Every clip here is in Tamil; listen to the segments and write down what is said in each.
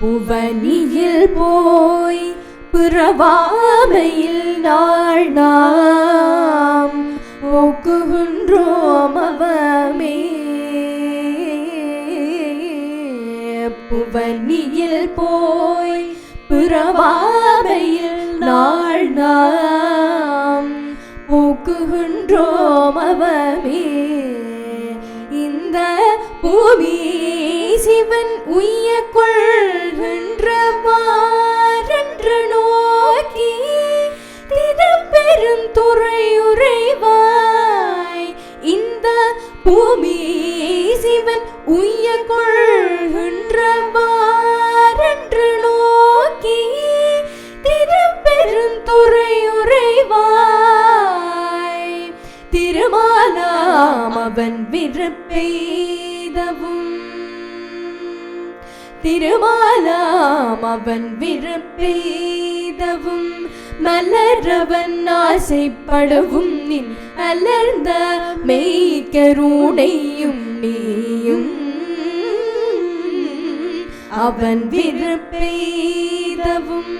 புவனியில் போய் பிறவாமையில் நாள் நாம் ஒக்குகின்றோம் அவமே. புவனியில் போய் பிறவாமையில் நாள் நாம் ஒக்குகின்றோம் அவமே. இந்த பூமி சிவன் உய்ய கொள்கின்றவாரென்று நோக்கி திறப்பெரும் துறையுறைவாய். இந்த பூமி சிவன் உய்ய கொள்கின்றவாரென்று நோக்கி திருப்பெரும் துறையுறைவாய். திருமாலாம் அவன் விருப்பெய்தவும் திருமாலாம் அவன் விருப்பெய்தவும் மலரவன் ஆசைப்படவும் நின் அலர்ந்த மெய்கருணையும் நீயும். அவன் விருப்பெய்தவும்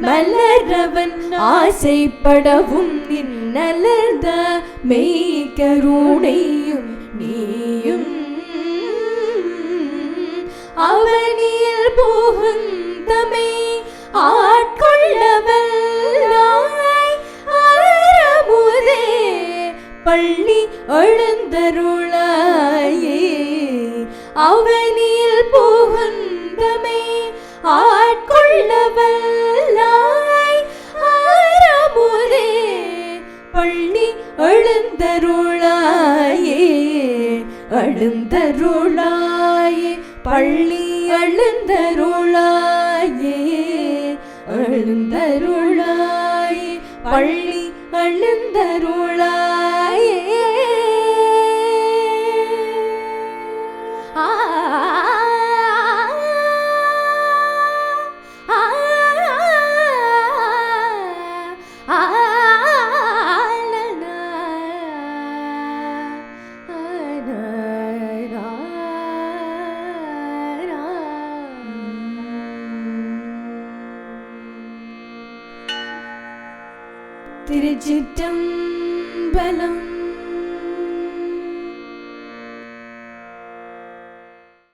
மலரவன் ஆசைப்படவும் நின் அலர்ந்த மெய்கருணையும் நீ ஆட்கொள்ளவல்லாய் பள்ளி எழுந்தருளாயே அவனில் புகுந்தமை ஆட்கொள்ளவல்லாய் ஆரமுதே பள்ளி எழுந்தருளாயே எழுந்தருளாயே பள்ளி எழுந்தருளாயே பள்ளி அழுந்தருளாயே. ஆ തിരുചിറ്റമ്പലം.